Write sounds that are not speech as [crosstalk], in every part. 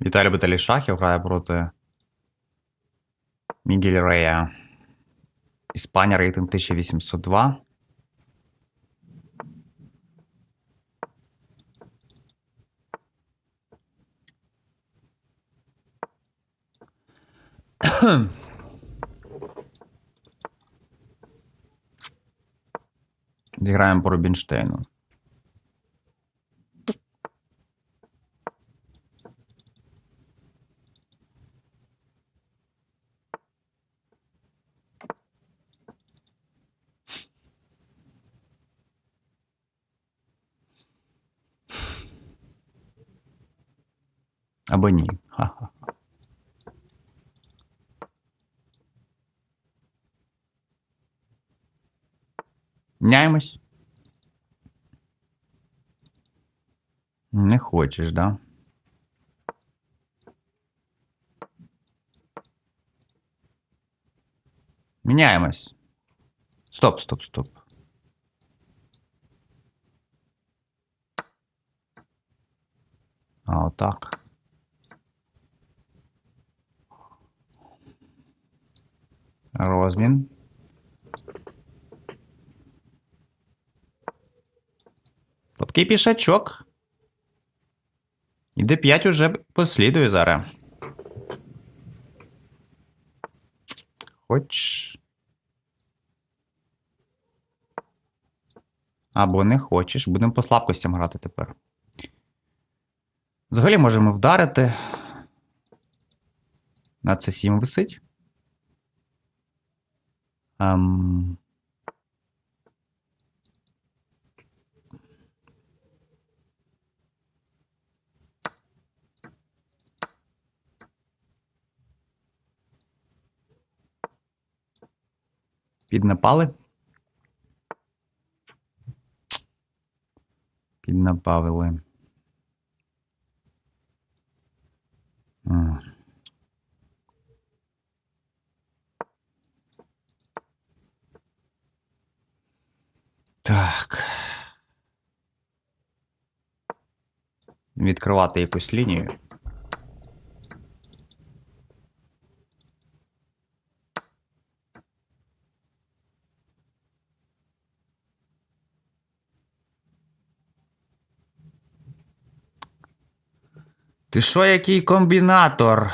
Віталій Баталій Шахів грає проти Мігель Рея. Іспанія рейтинг 1802. Зіграємо по Рубінштейну. Або ні. Ха-ха. Міняємось. Не хочеш, да? Міняємось. Стоп, стоп, стоп. А отак. Розмін. Слабкий пішачок. І Д5 уже послідує зараз. Хоч. Або не хочеш. Будемо по слабкостям грати тепер. Взагалі можемо вдарити. На С7 висить. Ем... Піднапали. Піднапавили. М. Так. Відкривати якусь лінію. Ти що, який комбінатор?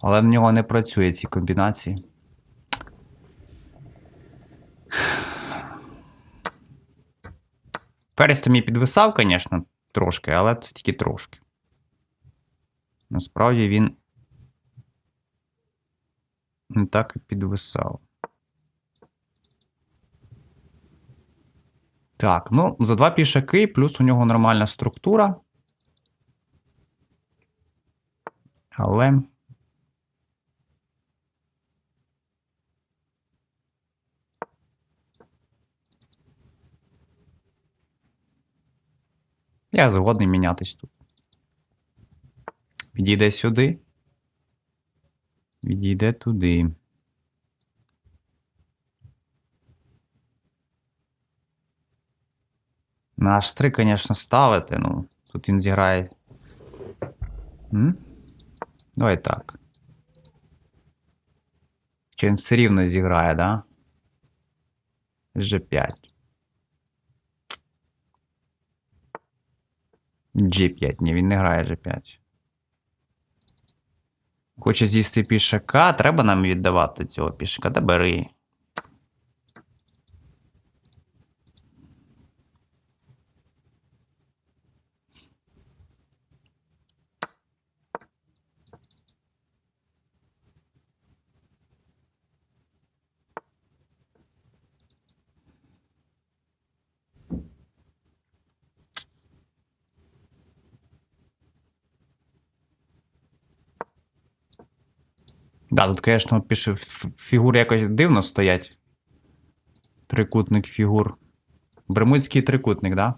Але в нього не працює ці комбінації. Феріс то мій підвисав, звісно, трошки, але це тільки трошки. Насправді він не так і підвисав. Так, ну, за два пішаки, плюс у нього нормальна структура. Але. Я згодний мінятись тут. Відійде сюди. Відійде туди. На H3, звісно, ставити, ну, тут він зіграє. М? Давай так. Чи він все рівно зіграє, да? G5. G5, ні, він не грає G5. Хоче з'їсти пішака, треба нам віддавати цього пішака. Та бери. Да, тут, звісно, пише, фігури якось дивно стоять. Трикутник фігур. Бермудський трикутник, да?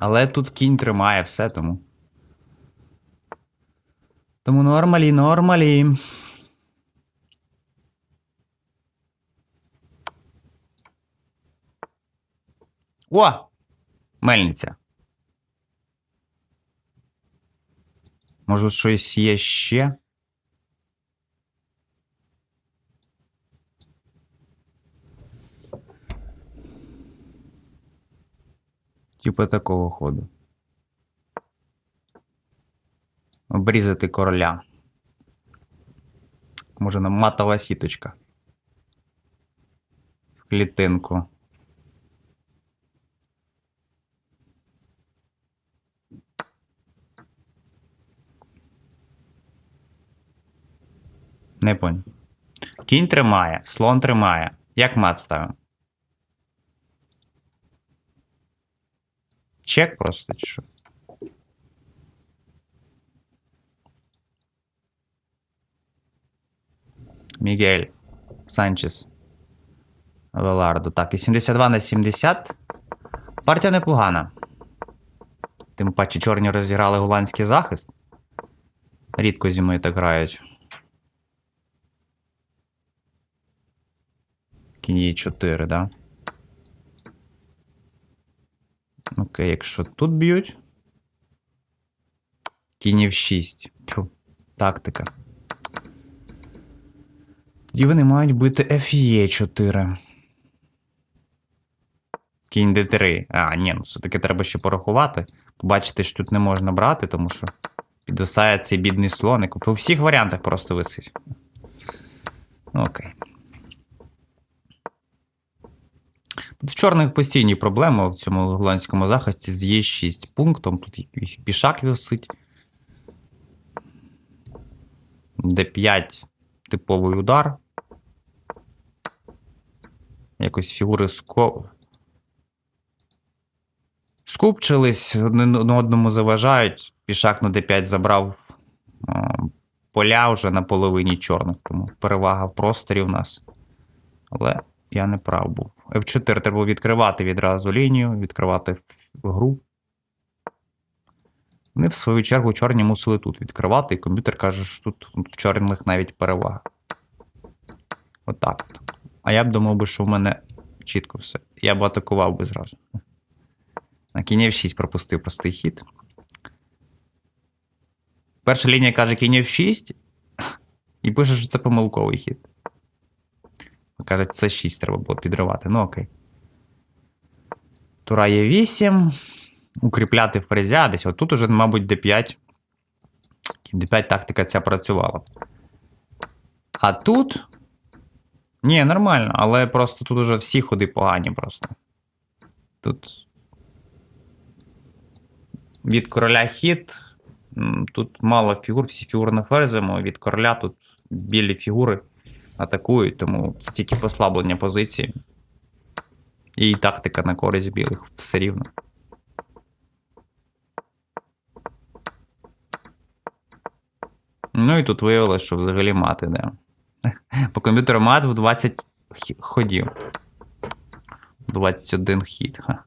Але тут кінь тримає все тому. Тому нормалі, нормалі. О! Мельниця. Може, щось є ще? Типа такого ходу. Обрізати короля. Може нам матова сіточка. В клітинку. Не понял. Кінь тримає, слон тримає. Як мат ставимо? Чек просто чи що? Мігель Санчес Велардо. Так, 82 на 70. Партія непогана. Тим паче чорні розіграли голландський захист. Рідко зі мною так грають. Кінь є 4, да? Окей, якщо тут б'ють. Кінь в 6. Фу, тактика. Тоді вони мають бити FE 4. Кінь D3. А, ні, ну все-таки треба ще порахувати. Побачити, що тут не можна брати, тому що підвисає цей бідний слоник. У всіх варіантах просто висить. Окей. Тут в чорних постійні проблеми в цьому голландському захисті з Е6 пунктом. Тут пішак висить. Д5 типовий удар. Якось фігури ско... скупчились, один одному заважають. Пішак на D5 забрав поля вже на половині чорних, тому перевага в просторі в нас. Але я не прав був. F4 треба було відкривати відразу лінію, відкривати гру. Вони, в свою чергу, чорні мусили тут відкривати, і комп'ютер каже, що тут в чорних навіть перевага. Отак. от. А я б думав би, що в мене чітко все. Я б атакував би зразу. На кінь F6 пропустив простий хід. Перша лінія каже кінь F6, і пише, що це помилковий хід. Каже, це 6 треба було підривати. Ну окей. Тура є 8. Укріпляти ферзя десь. Отут уже, мабуть, d5. d5 тактика ця працювала. А тут. Ні, нормально, але просто тут уже всі ходи погані просто. Тут. Від короля хід. Тут мало фігур, всі фігури на ферзимо. Від короля тут білі фігури атакують, тому це тільки послаблення позиції. І тактика на користь білих все рівно. Ну і тут виявилось, що взагалі мати, де. [laughs] По комп'ютеру мат в 20 хі- ходів. 21 хід. Ха.